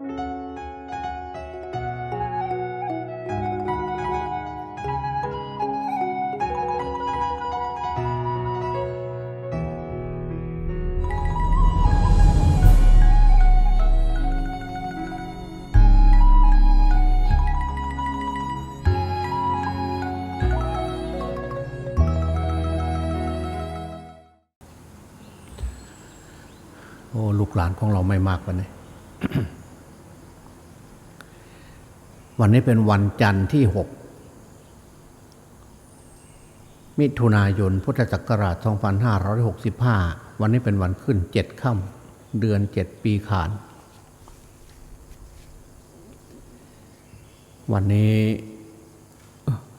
โอ้ลูกหลานของเราไม่มากกวันนี้ วันนี้เป็นวันจันทร์ที่หกมิถุนายน พุทธศักราช 2565 วันนี้เป็นวันขึ้นเจ็ดค่ำ เดือนเจ็ดปีขาน วันนี้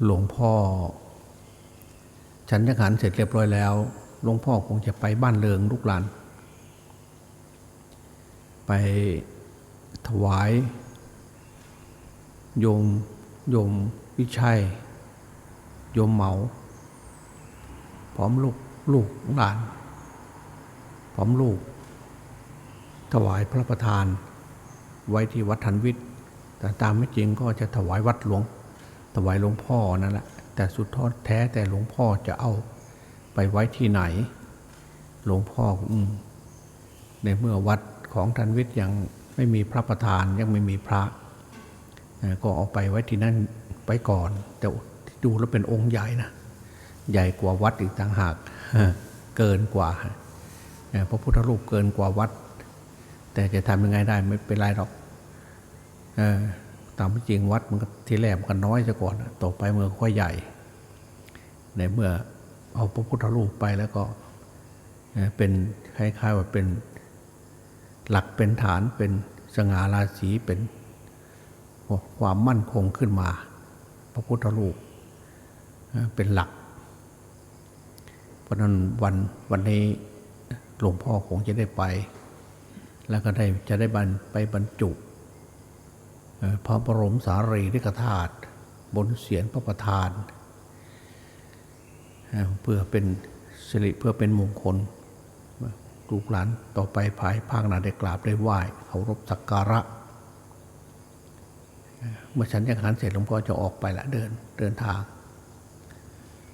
หลวงพ่อ ฉันจะขันเสร็จเรียบร้อยแล้ว หลวงพ่อคงจะไปบ้านเลิงลูกหลาน ไปถวาย โยมโยมวิชัย โยมเหมา พร้อมลูกลูกหลาน พร้อมลูก ถวายพระประธาน ไว้ที่วัดทันวิทย์แต่ตามไม่จริงก็จะถวายวัดหลวง ถวายหลวงพ่อนั่นแหละแต่สุดทอดแท้แต่หลวงพ่อจะเอาไปไว้ที่ไหน หลวงพ่ออในเมื่อวัดของทันวิทย์ยังไม่มีพระประธานยังไม่มีพระ ก็เอาไปไว้ที่นั่นไปก่อน แต่ดูแล้วเป็นองค์ใหญ่นะใหญ่กว่าวัดอีกต่างหากเกินกว่าเอ่อพระพุทธรูปเกินกว่าวัด แต่จะทำยังไงได้ไม่เป็นไรหรอกตามจริงวัดมันก็ทีแรกมันก็น้อยซะก่อนต่อไปเมันก็ค่อยใหญ่ ในเมื่อเอาพระพุทธรูปไปแล้วก็เป็นคล้ายๆว่าเป็นหลักเป็นฐานเป็นสง่าราศีเป็น ความมั่นคงขึ้นมา พระพุทธรูปเป็นหลัก เพราะนั้นวันวันนี้หลวงพ่อคงจะได้ไป แล้วก็ได้จะได้บรรไปบรรจุพระบรมสารีริกธาตุบนเสียนพระประธาน เพื่อเป็นสิริเพื่อเป็นมงคลลูกหลานต่อไปภายภาคหน้าได้กราบได้ไหว้เคารพสักการะ เมื่อฉันยังหันเสร็จหลวงพ่อจะออกไปละเดินเดินทาง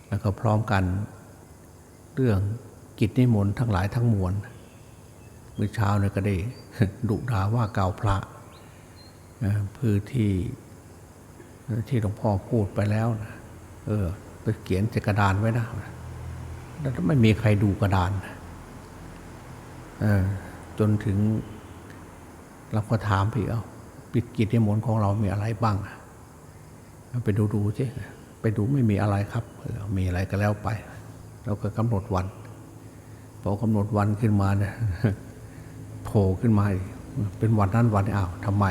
แล้วก็พร้อมกันเรื่องกิจนิมนต์ทั้งหลายทั้งมวลเมื่อเช้าเนี่ยก็ได้ดุดาว่ากล่าวพระพือที่ที่หลวงพ่อพูดไปแล้วนะเออ ไปเขียนใส่กระดานไว้นะแล้วไม่มีใครดูกระดานจนถึงเราก็ถามพี่เอา ปิดกิจนิมนต์ของเรามีอะไรบ้างเอาไปดูดูสิไปดูไม่มีอะไรครับ มีอะไรก็แล้วไป เราก็กำหนดวันพอกำหนดวันขึ้นมาเนี่ยโผล่ขึ้นมา เป็นวันนั้นวันนี้อ้าวทำไม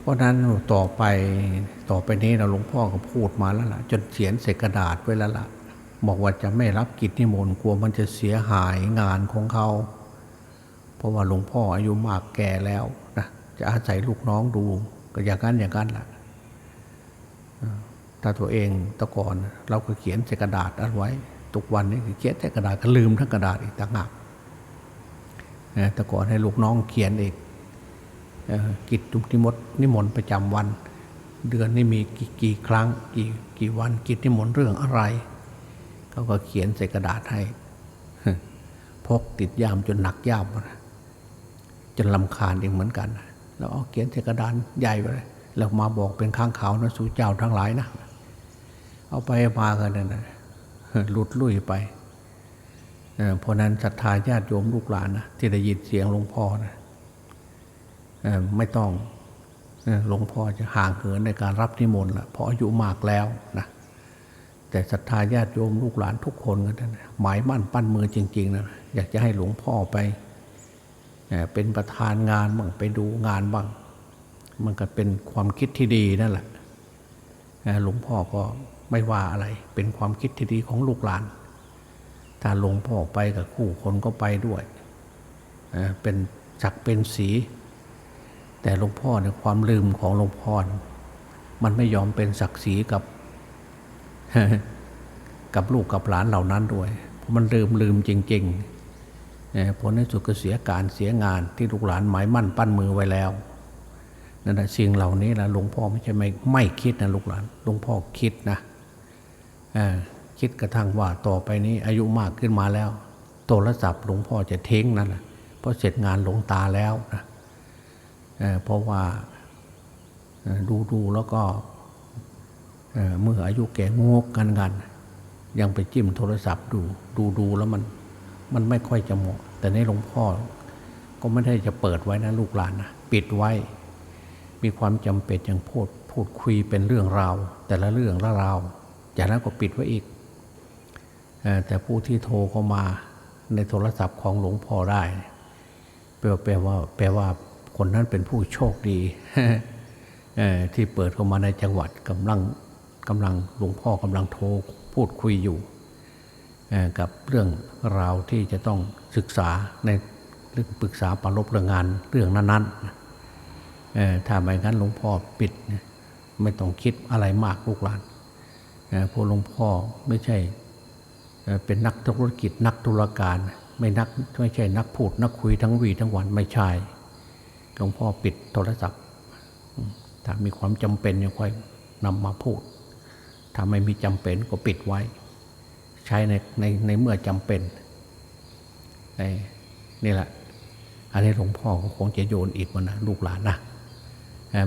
เพราะนั้นต่อไปต่อไปนี้เราหลวงพ่อก็พูดมาแล้วล่ะ จนเขียนใส่กระดาษไว้แล้วล่ะบอกว่าจะไม่รับกิจนิมนต์กลัวมันจะเสียหายงานของเขา เพราะว่าหลวงพ่ออายุมากแก่แล้วนะจะอาศัยลูกน้องดูก็อย่างนั้นอย่างนั้นแหละถ้าตัวเองตะก่อนเราก็เขียนใส่กระดาษเอาไว้ ทุกวันนี้เขียนแต่กระดาษก็ลืมทั้งกระดาษอีกต่างหากแต่ก่อนให้ลูกน้องเขียนเองกิจทุกนิมนต์นิมนต์ประจำวัน เดือนนี้มีกี่กี่ครั้งกี่กี่วันกิจนิมนต์เรื่องอะไร เขาก็เขียนใส่กระดาษให้พกติดยามจนหนักย่ามนะ จนลำคาญเองเหมือนกันแล้วเอาเขียนใส่กระดานใหญ่ไปเลยแล้วมาบอกเป็นข้างขาวนะสู่เจ้าทั้งหลายนะ เอาไปมากันนั่นนะหลุดลุ่ยไปเอ่อเพราะนั้นศรัทธาญาติโยมลูกหลานนะที่ได้ยินเสียงหลวงพ่อนะไม่ต้องหลวงพ่อจะห่างเหินในการรับนิมนต์ละเพราะอายุมากแล้วนะแต่ศรัทธาญาติโยมลูกหลานทุกคนกันนะหมายมั่นปั้นมือจริงๆนะอยากจะให้หลวงพ่อไป เป็นประธานงานบ้างไปดูงานบ้าง มันก็เป็นความคิดที่ดีนั่นแหละหลวงพ่อก็ไม่ว่าอะไร เป็นความคิดที่ดีของลูกหลาน ถ้าหลวงพ่อไปกับคู่คนก็ไปด้วยเป็นศักเป็นสี แต่หลวงพ่อเนี่ยความลืมของหลวงพ่อน่ะมันไม่ยอมเป็นศักดิ์ศรีกับกับลูกกับหลานเหล่านั้นด้วย เพราะมันลืมลืมจริงเอ่อ ผลในสุดก็เสียการเสียงานที่ลูกหลานหมายมั่นปั้นมือไว้แล้วนั่นแหะสิ่งเหล่านี้นะหลวงพ่อไม่ใช่ไม่ไม่คิดนะลูกหลานหลวงพ่อคิดนะคิดกระทั่งว่าต่อไปนี้อายุมากขึ้นมาแล้ว โทรศัพท์หลวงพ่อจะเท้งนั่นนะเพราะเสร็จงานหลวงตาแล้วนะเเพราะว่าดูดูแล้วก็เเมื่ออายุแก่งกกันกัน ยังไปจิ้มโทรศัพท์ดูดูดูแล้วมัน มันไม่ค่อยจะเหมาะ แต่ในหลวงพ่อก็ไม่ได้จะเปิดไว้นะลูกหลานนะปิดไว้ มีความจำเป็นอย่างพูดพูดคุยเป็นเรื่องราว แต่ละเรื่องละราวจากนั้นก็ปิดไว้อีก แต่ผู้ที่โทรเข้ามาในโทรศัพท์ของหลวงพ่อได้แปลว่าแปลว่าคนนั้นเป็นผู้โชคดีที่เปิดเข้ามาในจังหวัดกำลังกำลังหลวงพ่อกำลังโทรพูดคุยอยู่ กับเรื่องราวที่จะต้องศึกษาในเรื่องปรึกษาปรารบเรื่องงานเรื่องนั้นๆถ้าไม่งั้นหลวงพ่อปิดนะไม่ต้องคิดอะไรมากลูกหลานพราะหลวงพ่อไม่ใช่เป็นนักธุรกิจนักธุรการ ไม่นักไม่ใช่นักพูดนักคุยทั้งวีทั้งวันไม่ใช่หลวงพ่อปิดโทรศัพท์ถ้ามีความจำเป็นยังค่อยนำมาพูดถ้าไม่มีจำเป็นก็ปิดไว้ ใช้ในในในเมื่อจำเป็นไอ้นี่แหละ อันนี้หลวงพ่อก็คงจะโยนอีกวันนะลูกหลานนะ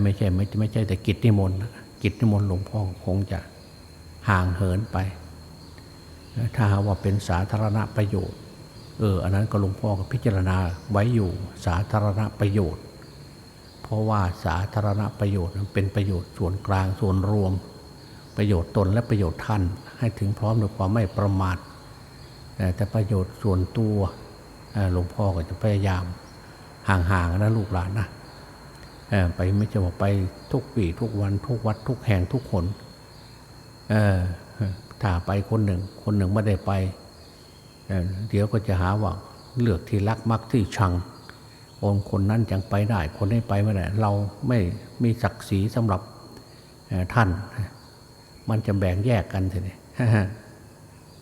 ไม่ใช่ไม่ไม่ใช่แต่กิจนิมนต์กิจนิมนต์หลวงพ่อคงจะห่างเหินไป ถ้าหากว่าเป็นสาธารณประโยชน์ เออ อันนั้นก็หลวงพ่อก็พิจารณาไว้อยู่สาธารณประโยชน์ เพราะว่าสาธารณประโยชน์เป็นประโยชน์ส่วนกลางส่วนรวม ประโยชน์ตนและประโยชน์ท่าน ให้ถึงพร้อมด้วยความไม่ประมาทแต่ประโยชน์ส่วนตัวหลวงพ่อก็จะพยายามห่างๆนะลูกหลานนะไปไม่จะว่าไปทุกปีทุกวันทุกวัดทุกแห่งทุกคนถ้าไปคนหนึ่ง คนหนึ่งไม่ได้ไปเเดี๋ยวก็จะหาว่าเลือกที่รักมักที่ชังคนคนนั้นจังไปได้ คนนี้ไปไม่ได้เราไม่มีศักดิ์ศรีสำหรับท่าน มันจะแบ่งแยกกันทีนี้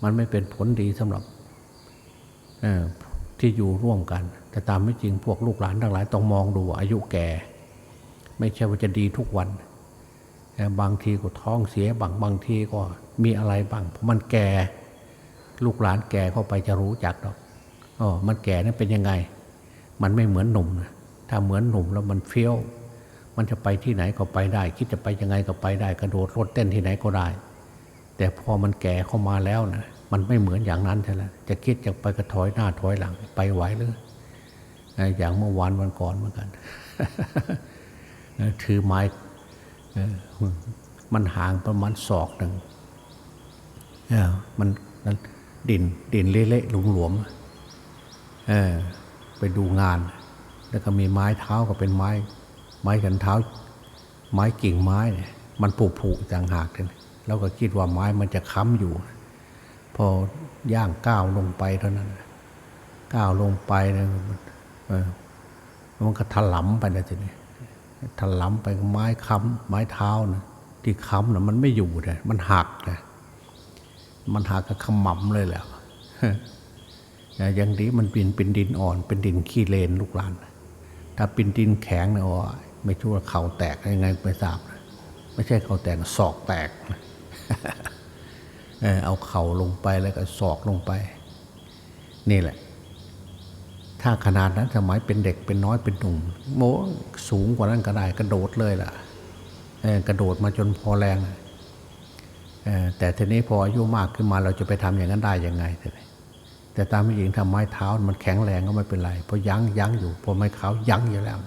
มันไม่เป็นผลดีสำหรับที่อยู่ร่วมกัน แต่ตามไม่จริงพวกลูกหลานทั้งหลายต้องมองดูว่าอายุแก่ ไม่ใช่ว่าจะดีทุกวัน บางทีก็ท้องเสียบางบางทีก็มีอะไรบ้างเพราะมันแก่ ลูกหลานแก่เข้าไปจะรู้จักหรอกอ๋อมันแก่นั้นเป็นยังไง มันไม่เหมือนหนุ่มนะถ้าเหมือนหนุ่มแล้วมันเฟี้ยว มันจะไปที่ไหนก็ไปได้ คิดจะไปยังไงก็ไปได้ กระโดดรถเต้นที่ไหนก็ได้ แต่พอมันแก่เข้ามาแล้วนะมันไม่เหมือนอย่างนั้นใช่ไหมจะคิดจะไปกระถอยหน้าถอยหลังไปไหวหรืออย่างเมื่อวานวันก่อนเหมือนกันถือไม้มันห่างประมาณศอกหนึ่งมันมันดินดินเละๆหลวมๆไปดูงาน แล้วก็มีไม้เท้าก็เป็นไม้ ไม้กันเท้า ไม้กิ่งไม้เนี่ยมันผุผุๆต่างหากเลยเราก็คิดว่าไม้มันจะค้ำอยู่ พอย่างก้าวลงไปเท่านั้นก้าวลงไปเนี่ยมันมันก็ถลำไปนะทีนี้ถลำไปกับไม้ค้ำไม้เท้านะที่ค้ำนะมันไม่อยู่เลยมันหักเลยมันหักกับขมำเลยแหละอย่างนี้มันเป็นเป็นดินอ่อน เป็นดินขี้เลนลูกหลาน ถ้าเป็นดินแข็งเนี่ย ไม่ชั่วาเข่าแตกยังไงไม่ทราบ ไม่ใช่เข่าแตกศอกแตกเอาเข่าลงไปแล้วก็ศอกลงไป นี่แหละ ถ้าขนาดนั้นสมัยเป็นเด็กเป็นน้อยเป็นหนุ่มโมสูงกว่านั้นก็ได้กระโดดเลยล่ะกระโดดมาจนพอแรงแต่ทีนี้พออายุมากขึ้นมาเราจะไปทำอย่างนั้นได้ยังไงแต่ตามไม่จริงทำไม้เท้ามันแข็งแรงก็ไม่เป็นไรเพราะยั้งยั้งอยู่พอไม้เท้ายั้งอยู่แล้ว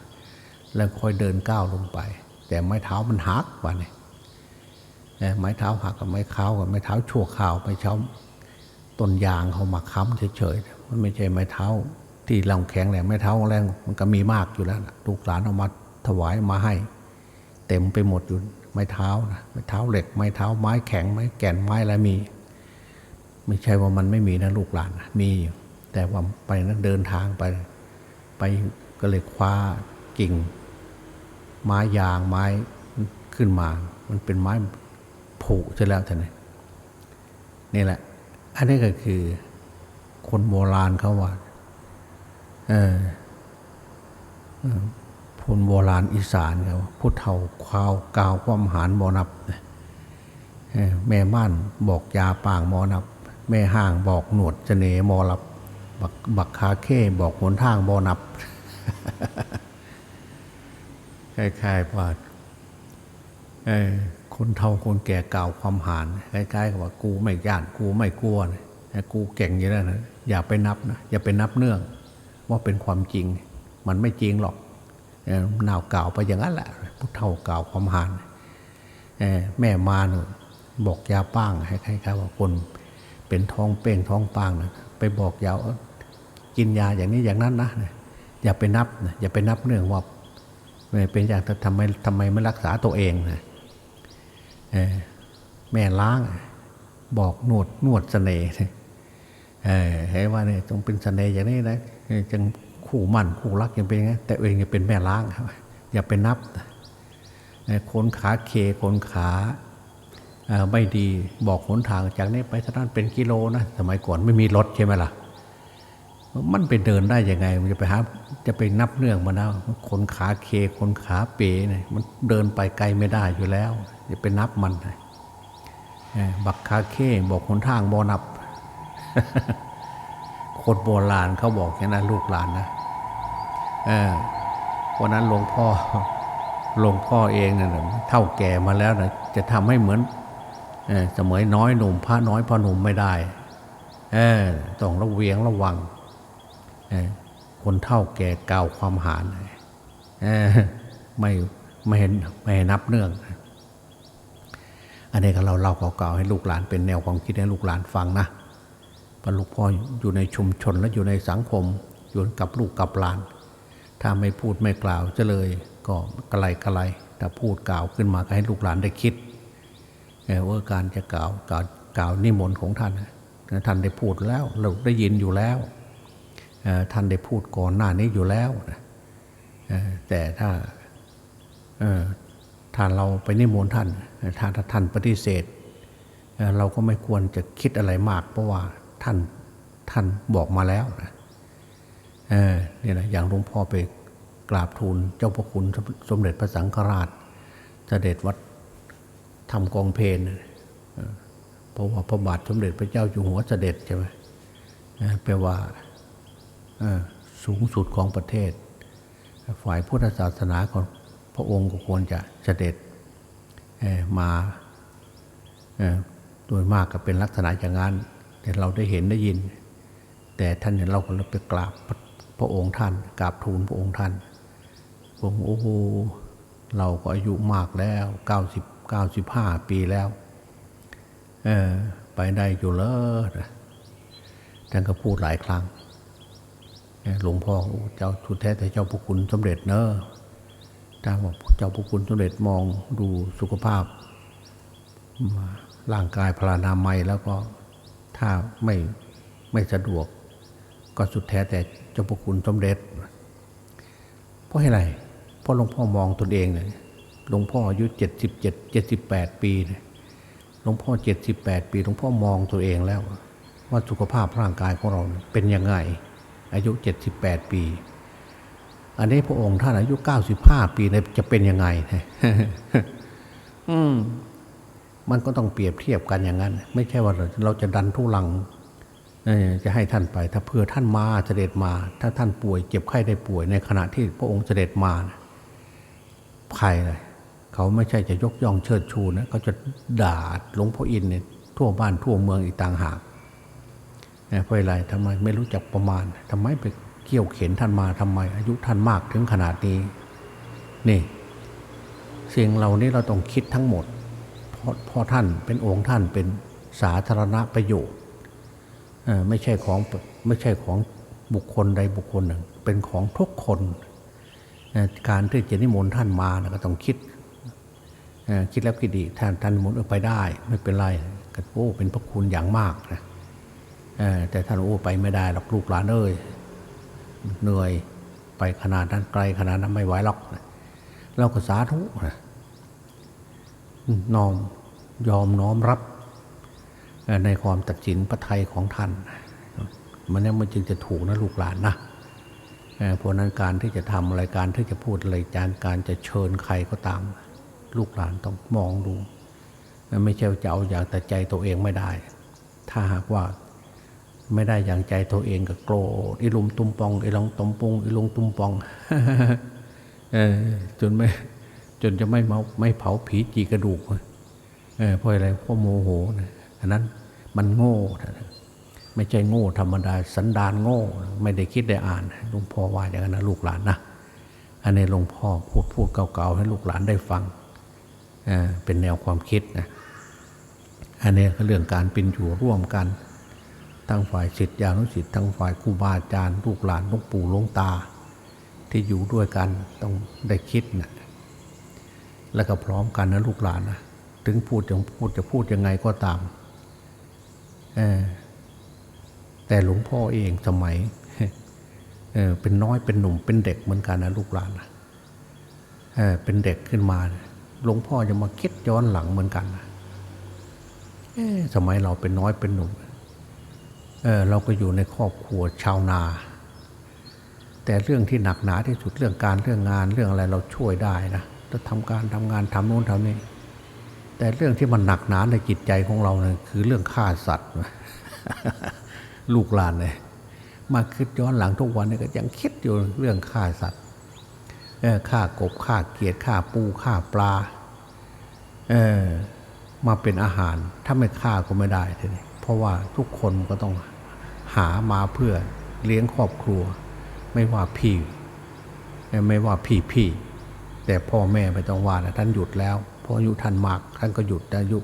แล้วค่อยเดินก้าวลงไป แต่ไม้เท้ามันหักว่ะเนี่ยไม้เท้าหักกับไม้เท้ากับไม้เท้าชั่วคราวไปเช้าต้นยางเขามาค้ำเฉยๆมันไม่ใช่ไม้เท้า ที่เราแข็งแรงไม้เท้าแรงมันก็มีมากอยู่แล้วลูกหลานเอามาถวายมาให้ เต็มไปหมดอยู่ไม้เท้านะไม้เท้าเหล็กไม้เท้าไม้แข็งไม้แก่นไม้อะไรมี ไม่ใช่ว่ามันไม่มีนะลูกหลานมีอยู่แต่ว่าไปนั้นเดินทางไป ไปก็เลยคว้ากิ่ง ไม้ยางไม้ขึ้นมา มันเป็นไม้ผุใช่แล้วท่านนี่นี่แหละ อันนี้ก็คือคนโบราณเขาว่าเออเออพนโบราณอีสานเขาพุทธเฒ่าควาวกาวความหารบอนับแม่ม่านบอกยาป่างมอนับ แม่ห้างบอกหนวดเสน่ห์หมอรับบักบักคาเข้บอกหนทางบอนับ คล้ายๆว่าเออคนเฒ่าคนแก่กล่าวความหารคล้ายๆกับว่ากูไม่ย่านกูไม่กลัวนะกูเก่งอยู่แล้วนะอย่าไปนับนะอย่าไปนับเนื่อง ว่าเป็นความจริง มันไม่จริงหรอกเออน่าวกล่าวไปอย่างนั้นแหละพุทธเฒ่ากล่าวความหารเออแม่มาหนูบอกยาป้างให้คล้ายๆว่าคนเป็นท้องเป้งท้องป้างนะไปบอกยากินยาอย่างนี้อย่างนั้นนะอย่าไปนับนะอย่าไปนับเนื่องว่า เป็นอย่างทำไมทำไมไม่รักษาตัวเองนะแม่ล้างบอกนวดนวดเสน่ห์เออให้ว่าเนี่ยต้องเป็นเสน่ห์อย่างนี้นะจังคู่มั่นคู่รักยังเป็นอย่างแต่เองยังเป็นแม่ล้างครับอย่าไปนับคนขาเคคนขาไม่ดีบอกหนทางจากนี้ไปท่านั้นเป็นกิโลนะสมัยก่อนไม่มีรถใช่ไหมล่ะ มันไปเดินได้ยังไง มันจะไปหาจะไปนับเนื่องมานะคนขาเคคนขาเป๋เนี่ยมันเดินไปไกลไม่ได้อยู่แล้วจะไปนับมันเออบักคาเคบอกคนทางบอนับคนโบราณเขาบอกแค่นั้นลูกหลานนะเออวันนั้นหลวงพ่อหลวงพ่อเองเนี่ยเท่าแก่มาแล้วนะจะทำให้เหมือนเออเสมยน้อยหนุ่มพระน้อยพอหนุ่มไม่ได้ เออต้องระเวียงระวัง คนเท่าแก่กล่าวความหารไม่ไม่เห็นไม่ให้นับเนื่อง อันนี้ก็เราเล่าเก่าๆให้ลูกหลานเป็นแนวความคิดให้ลูกหลานฟังนะพราะลูกพ่ออยู่ในชุมชนและอยู่ในสังคม อยู่กับลูกกับหลาน ถ้าไม่พูดไม่กล่าวจะเลยก็กระไรกระไรถ้าพูดกล่าวขึ้นมาก็ให้ลูกหลานได้คิดว่าการจะกล่าวกล่าวกล่าวนิมนต์ของท่านท่านได้พูดแล้วเราได้ยินอยู่แล้ว ท่านได้พูดก่อนหน้านี้อยู่แล้วนะแต่ถ้าเอ่อถ้าเราไปนิมนต์ท่านถ้าถ้าท่านปฏิเสธ เราก็ไม่ควรจะคิดอะไรมาก เพราะว่าท่านท่านบอกมาแล้วนะเนี่ยนะอย่างหลวงพ่อไปกราบทูลเจ้าพระคุณสมเด็จพระสังฆราชเสด็จวัดทำกองเพลนเพราะว่าพระบาทสมเด็จพระเจ้าอยู่หัวเสด็จใช่ไหมเออแปลว่า สูงสุดของประเทศ ฝ่ายพุทธศาสนาของพระองค์ก็ควรจะเสด็จมาโดยมากก็เป็นลักษณะอย่างนั้น แต่เราได้เห็นได้ยิน แต่ท่านเนี่ยเราก็เลยไปกราบพระองค์ท่านกราบทูลพระองค์ท่านพระองค์โอ้โหเราก็อายุมากแล้ว90 95 ปีแล้วไปได้อยู่เลยท่านก็พูดหลายครั้ง หลวงพ่อเจ้าทุดแท้แต่เจ้าพระคุณสำเร็จเนอะถ้าว่าเจ้าพระคุณสำเร็จมองดูสุขภาพ ร่างกายพลานามัยแล้วก็ถ้าไม่ไม่สะดวก ก็สุดแท้แต่เจ้าพระคุณสำเร็จ เพราะอะไรเพราะหลวงพ่อมองตนเองเนี่ยหลวงพ่ออายุเจ็ดสิบเจ็ดเจ็ดสิบแปดปีเนี่ยหลวงพ่อเจ็ดสิบแปดปีหลวงพ่อมองตัวเองแล้ว ว่าสุขภาพร่างกายของเราเป็นยังไง อายุ 78 ปี อันนี้พระองค์ท่านอายุ 95 ปีเนี่ยจะเป็นยังไงอืมมันก็ต้องเปรียบเทียบกันอย่างนั้น ไม่ใช่ว่าเราจะดันทุลังจะให้ท่านไป ถ้าเพื่อท่านมาเสด็จมา ถ้าท่านป่วย เจ็บไข้ได้ป่วยในขณะที่พระองค์เสด็จมาใครเลยเขาไม่ใช่จะยกย่องเชิดชูนะเขาจะด่าหลวงพ่ออินเนี่ยทั่วบ้านทั่วเมืองอีกต่างหาก เพราะอะไรทำไมไม่รู้จักประมาณทำไมไปเกี่ยวเข็นท่านมาทำไม อายุท่านมากถึงขนาดนี้ นี่สิ่งเหล่านี้เราต้องคิดทั้งหมด เพราะพราะท่านเป็นองค์ท่านเป็นสาธารณประโยชน์ไม่ใช่ของไม่ใช่ของบุคคลใดบุคคลหนึ่ง เป็นของทุกคน การที่จะนิมนต์ท่านมานะก็ต้องคิดคิดแล้วคิดดีท่านท่านมนต์ไปได้ ไม่เป็นไรก็โอ้เป็นพระคุณอย่างมากนะ แต่ท่านโอ้ไปไม่ได้หรอกลูกหลานเอ้ยเหนื่อยไปขนาดนั้นไกลขนาดนั้นไม่ไหวหรอกเราก็สาธุนะน้อมยอมน้อมรับ ในความตัดสินพระไทยของท่าน มันนี่มันจึงจะถูกนะลูกหลานนะเพราะนั้นการที่จะทำอะไรการที่จะพูดอะไรการการจะเชิญใครก็ตาม ลูกหลานต้องมองดู ไม่ใช่จะเอาอย่างแต่ใจตัวเองไม่ได้ ถ้าหากว่า ไม่ได้อย่างใจตัวเองก็โกรธอีลุมตุมปองอีลองตมปุงอีลุงตุมปองเออจนไม่จนจะไม่เมาไม่เผาผีจีกระดูกเออเพราะอะไรเพราะโมโหนะอันนั้นมันโง่ไม่ใช่โง่ธรรมดาสันดานโง่ ไม่ได้คิดได้อ่านหลวงพ่อว่าอย่างนั้นนะลูกหลานนะอันนี้หลวงพ่อพูดพูดเก่าๆให้ลูกหลานได้ฟังเออเป็นแนวความคิดนะอันนี้ก็เรื่องการเป็นอยู่ร่วมกัน ทั้งฝ่ายศิษยานุศิษย์ทั้งฝ่ายครูบาอาจารย์ลูกหลานลูกปู่ลวงตา ที่อยู่ด้วยกันต้องได้คิดนะแล้วก็พร้อมกันนะลูกหลานนะถึงพูดจะพูดจะพูดยังไงก็ตามแต่หลวงพ่อเองสมัยเเป็นน้อยเป็นหนุ่มเป็นเด็กเหมือนกันนะลูกหลานนะเเป็นเด็กขึ้นมาหลวงพ่อจะมาคิดย้อนหลังเหมือนกันนะสมัยเราเป็นน้อยเป็นหนุ่ม เออเราก็อยู่ในครอบครัวชาวนา แต่เรื่องที่หนักหนาที่สุดเรื่องการเรื่องงานเรื่องอะไรเราช่วยได้นะเราทำการทำงานทำโน้นทำนี่แต่เรื่องที่มันหนักหนาในจิตใจของเราเนี่ยคือเรื่องฆ่าสัตว์ลูกหลานเลยมาคิดย้อนหลังทุกวันเนี่ยก็ยังคิดอยู่เรื่องฆ่าสัตว์เออฆ่ากบฆ่าเกียดฆ่าปูฆ่าปลาเออมาเป็นอาหาร ถ้าไม่ฆ่าก็ไม่ได้ทีนี้ เพราะว่าทุกคนก็ต้องหามาเพื่อเลี้ยงครอบครัว ไม่ว่าพี่ไม่ว่าพี่พี่แต่พ่อแม่ไม่ต้องว่านะท่านหยุดแล้วเพออายุท่านมากท่านก็หยุดอายุ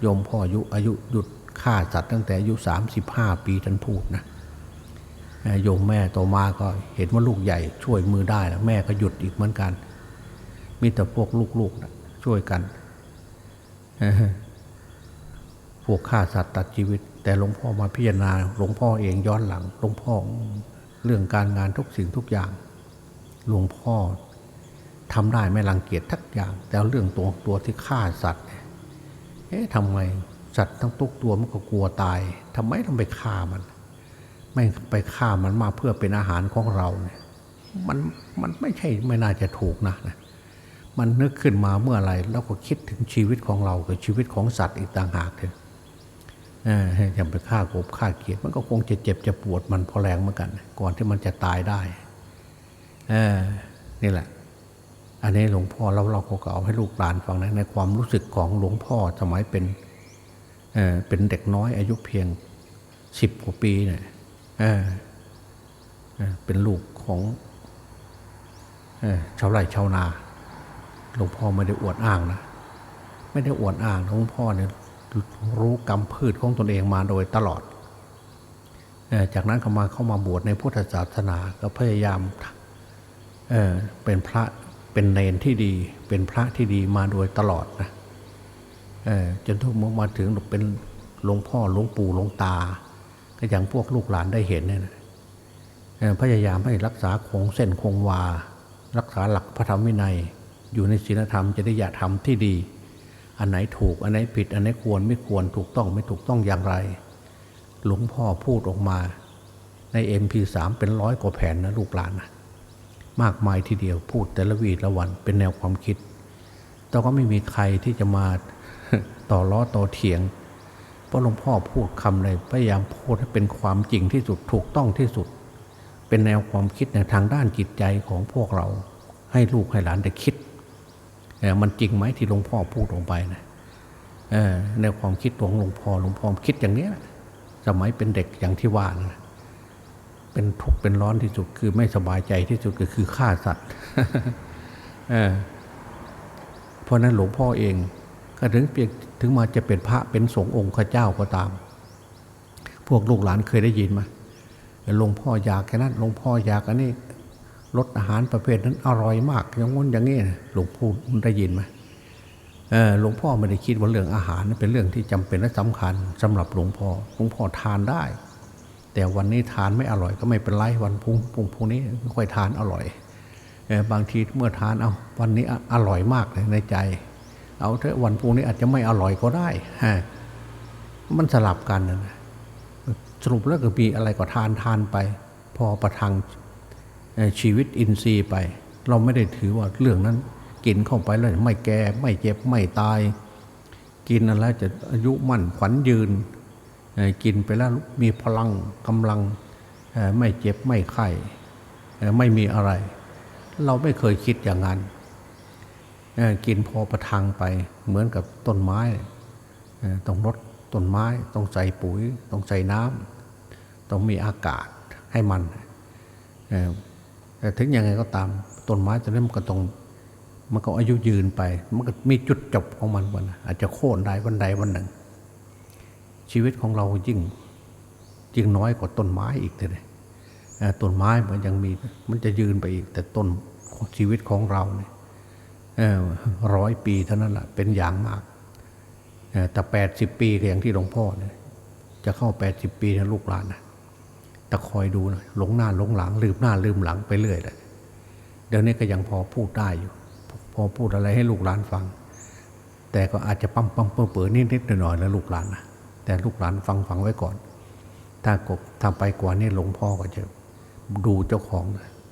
โยมพ่ออายุอายุหยุดฆ่าสัตว์ตั้งแต่อายุสามสิบห้าปีท่านพูดนะโยมแม่โตมาก็เห็นว่าลูกใหญ่ช่วยมือได้แล้วแม่ก็หยุดอีกเหมือนกัน มีแต่พวกลูกๆนะช่วยกัน วกฆ่าสัตว์ตัดชีวิต แต่หลวงพ่อมาพิจารณาหลวงพ่อเองย้อนหลังหลวงพ่อเรื่องการงานทุกสิ่งทุกอย่าง หลวงพ่อทำได้ไม่รังเกียจทักอย่าง แต่เรื่องตัวตัวที่ฆ่าสัตว์เอ๊ะทำไมสัตว์ทั้งทุกตัวมันก็กลัวตายทำไมต้องไปฆ่ามัน ไม่ไปฆ่ามันมาเพื่อเป็นอาหารของเราเนี่ยมันมันไม่ใช่ไม่น่าจะถูกนะนะมันนึกขึ้นมาเมื่อไรแล้วก็คิดถึงชีวิตของเรากับชีวิตของสัตว์อีกต่างหากเลย อย่างไปฆ่ากบฆ่าเกียดมันก็คงจะเจ็บจะปวดมันพอแรงเหมือนกัน ก่อนที่มันจะตายได้เออนี่แหละ อันนี้หลวงพ่อเราเราก็เอาให้ลูกหลานฟังนะในความรู้สึกของหลวงพ่อสมัยเป็นเออเป็นเด็กน้อยอายุเพียงสิบกว่าปีเนี่ยเออเออเป็นลูกของเออชาวไร่ชาวนา หลวงพ่อไม่ได้อวดอ้างนะ ไม่ได้อวดอ้างหลวงพ่อเนี่ย รู้กรรมพืชของตนเองมาโดยตลอด จากนั้นเขามาเข้ามาบวชในพุทธศาสนาก็พยายามเเป็นพระเป็นเนนที่ดี เป็นพระที่ดีมาโดยตลอดนะจนทุกมื่อมาถึงเป็นหลวงพ่อหลวงปู่หลวงตา ก็อย่างพวกลูกหลานได้เห็นเนี่ยนะพยายามให้รักษาคงเส้นคงวา รักษาหลักพระธรรมวินัย อยู่ในศีลธรรมจริยธรรมที่ดี อันไหนถูกอันไหนผิด อันไหนควรไม่ควรถูกต้องไม่ถูกต้องอย่างไร หลวงพ่อพูดออกมาใน MP3 เป็นร้อยกว่าแผ่นนะลูกหลานนะมากมายทีเดียวพูดแต่ละวีละวันเป็นแนวความคิด แต่ก็ไม่มีใครที่จะมาต่อล้อต่อเถียง เพราะหลวงพ่อพูดคำเลยพยายามพูดให้เป็นความจริงที่สุดถูกต้องที่สุด เป็นแนวความคิดในทางด้านจิตใจของพวกเรา ให้ลูกให้หลานได้คิด มันจริงไหมที่หลวงพ่อพูดลงไปนะแนความคิดของหลวงพ่อหลวงพ่อคิดอย่างนี้สมัยเป็นเด็กอย่างที่ว่านะเป็นทุกข์เป็นร้อนที่สุดคือไม่สบายใจที่สุดก็คือฆ่าสัตว์เเพราะนั้นหลวงพ่อเองก็ถึงเปียกถึงมาจะเป็นพระเป็นสงฆ์องค์ข้าเจ้าก็ตาม พวกลูกหลานเคยได้ยินไหมหลวงพ่ออยากแค่นั้นหลวงพ่ออยากอันนี้ รสอาหารประเภทนั้นอร่อยมากอย่างง้นอย่างนี้หลวงพ่อได้ยินไหมหลวงพ่อไม่ได้คิดว่าเรื่องอาหารเป็นเรื่องที่จำเป็นและสำคัญสำหรับหลวงพ่อหลวงพ่อทานได้ แต่วันนี้ทานไม่อร่อยก็ไม่เป็นไรวันพุ่งพุ่งพุ่งนี้ค่อยทานอร่อยบางทีเมื่อทานเอาวันนี้อร่อยมากเลยในใจ เอาเถอะวันพุ่งนี้อาจจะไม่อร่อยก็ได้ฮะมันสลับกันนะสรุปแล้วก็มีอะไรก็ทานทานไป พอประทัง ชีวิตอินทรีย์ไป เราไม่ได้ถือว่าเรื่องนั้น กินเข้าไปแล้วไม่แก่ไม่เจ็บไม่ตาย กินอะไรจะอายุมั่นขวัญยืน กินไปแล้วมีพลังกำลังไม่เจ็บไม่ไข้ไม่มีอะไร เราไม่เคยคิดอย่างนั้นกินพอประทังไปเหมือนกับต้นไม้ต้องรดต้นไม้ต้องใส่ปุ๋ย ต้องใส่น้ำต้องมีอากาศให้มัน แต่ถึงยังไงก็ตามต้นไม้ตัวนี้มันก็ต้องมันก็อายุยืนไป มันก็มีจุดจบของมันวันอาจจะโค่นได้วันใดวันหนึ่ง ชีวิตของเรายิ่งยิ่งน้อยกว่าต้นไม้อีกเลยต้นไม้มันยังมีมันจะยืนไปอีก แต่ต้นชีวิตของเราเนี่ยร้อยปีเท่านั้นแหละเป็นอย่างมากแต่แปดสิบปีอย่างที่หลวงพ่อเนี่ยจะเข้าแปดสิบปีนะลูกหลานนะ แต่คอยดูนะหลงหน้าหลงหลัง ลืมหน้าลืมหลังไปเรื่อยเลยเดี๋ยวนี้ก็ยังพอพูดได้อยู่ พอพูดอะไรให้ลูกหลานฟัง แต่ก็อาจจะปั๊มปั๊มเปื่อเปื่อนิดนิดหน่อยหน่อยแล้วลูกหลานนะแต่ลูกหลานฟังฟังไว้ก่อน ถ้ากบทำไปกว่านี้หลวงพ่อก็จะดูเจ้าของ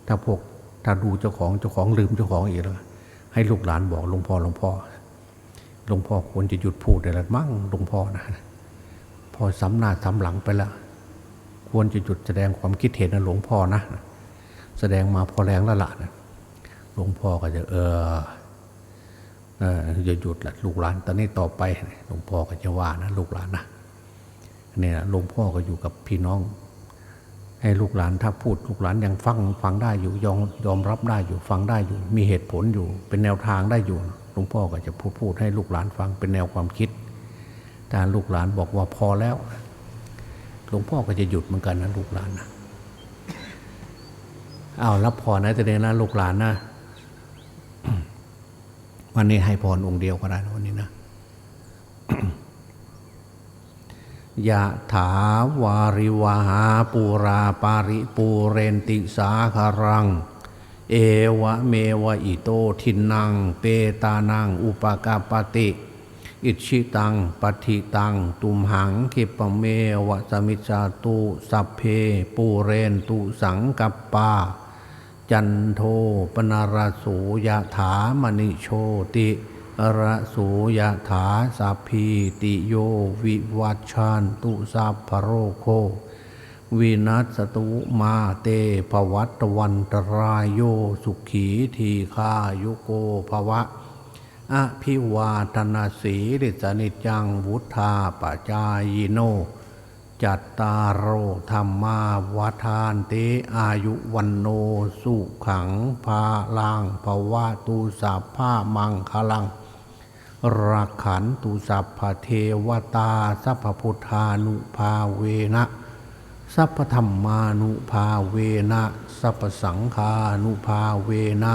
ถ้าพวกถ้าดูเจ้าของเจ้าของลืมเจ้าของอีกแล้วให้ลูกหลานบอกหลวงพ่อหลวงพ่อหลวงพ่อควรจะหยุดพูดได้แล้วมั้งหลวงพ่อนะพอสำหน้าสำหลังไปแล้ว ควรจะหยุดแสดงความคิดเห็นนะหลวงพ่อนะ แสดงมาพอแรงแล้วล่ะนะหลวงพ่อก็จะเออเออจะหยุดละลูกหลานตอนนี้ต่อไปหลวงพ่อก็จะว่านะลูกหลานนะเนี่ยหลวงพ่อก็อยู่กับพี่น้อง ให้ลูกหลานถ้าพูดลูกหลานยังฟังฟังได้อยู่ยอมยอมรับได้อยู่ฟังได้อยู่ มีเหตุผลอยู่ เป็นแนวทางได้อยู่หลวงพ่อก็จะพูดพูดให้ลูกหลานฟังเป็นแนวความคิดถ้าลูกหลานบอกว่าพอแล้ว หลวงพ่อก็จะหยุดเหมือนกันนะลูกหลานนะเอารับพรนะแต่เดยวนะลูกหลานนะวันนี้ให้พรองค์เดียวก็ได้นะวันนี้นะยะถาวาริวหาปูราปาริปูเรนติสาคารัง เอวะเมวะอิโตทินัง เปตานัง อุปกาปติ อิชิตังปฏิตัง ตุมหังคิปะเมวะสมิจาตุสัพเพปูเรนตุสังกัปปา จันโทปนารสูยะถามณิโชติระสูยะถาสัพพีติโยวิวัชานตุสัพพโรโควินัสตุมาเตภวัตวันตรายโยสุขีทีคายุโกภวะ อภิวาทนาสีริสนิจังวุธาปจายโน จัตตารโอธรรมาวาทานเตอายุวันโนสุขังภาลังภวะตูสัพพามังคลังรักขันตุสัพพเทวตา สัพพพุทธานุภาเวนะ สัพพธรรมานุภาเวนะ สัพพสังฆานุภาเวนะ